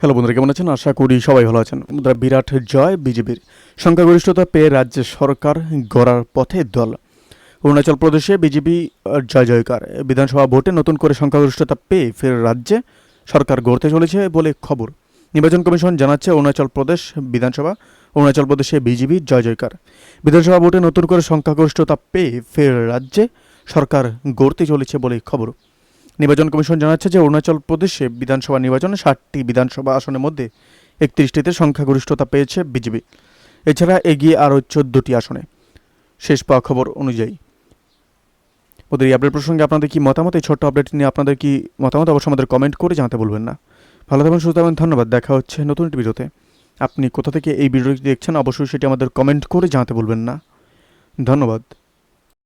Hello বন্ধুরা, কেমন আছেন? আশা করি সবাই ভালো আছেন। বন্ধুরা, বিরাট জয় বিজেপির। সংখ্যাগরিষ্ঠতা পেয়ে রাজ্যে সরকার গড়ার পথে দল। অরুণাচল প্রদেশে বিজেপি জয় জয়কার। বিধানসভা ভোটে নতুন করে সংখ্যাগরিষ্ঠতা পেয়ে ফের রাজ্যে সরকার গড়তে চলেছে বলে খবর। নির্বাচন কমিশন জানাচ্ছে অরুণাচল প্রদেশ বিধানসভা, অরুণাচল প্রদেশে বিজেপি, জয় জয়কার। বিধানসভা ভোটে নতুন করে সংখ্যাগরিষ্ঠতা পেয়ে ফের রাজ্যে সরকার গড়তে চলেছে বলে খবর। নির্বাচন কমিশন জানাচ্ছে যে অরুণাচল প্রদেশে বিধানসভা নির্বাচনে ষাটটি বিধানসভা আসনের মধ্যে একত্রিশটিতে সংখ্যাগরিষ্ঠতা পেয়েছে বিজেপি। এছাড়া এগিয়ে আরও চোদ্দটি আসনে। শেষ পাওয়া খবর অনুযায়ী। ওদের এই আপডেট প্রসঙ্গে আপনাদের কি মতামত? এই ছোট্ট আপডেট নিয়ে আপনাদের কি মতামত? অবশ্যই আমাদের কমেন্ট করে জানাতে বলবেন না। ভালো থাকবেন সুস্থ থাকবেন ধন্যবাদ। দেখা হচ্ছে নতুন একটি ভিডিওতে আপনি কোথা থেকে এই ভিডিওটি দেখছেন, অবশ্যই সেটি আমাদের কমেন্ট করে জানাতে বলবেন না। ধন্যবাদ।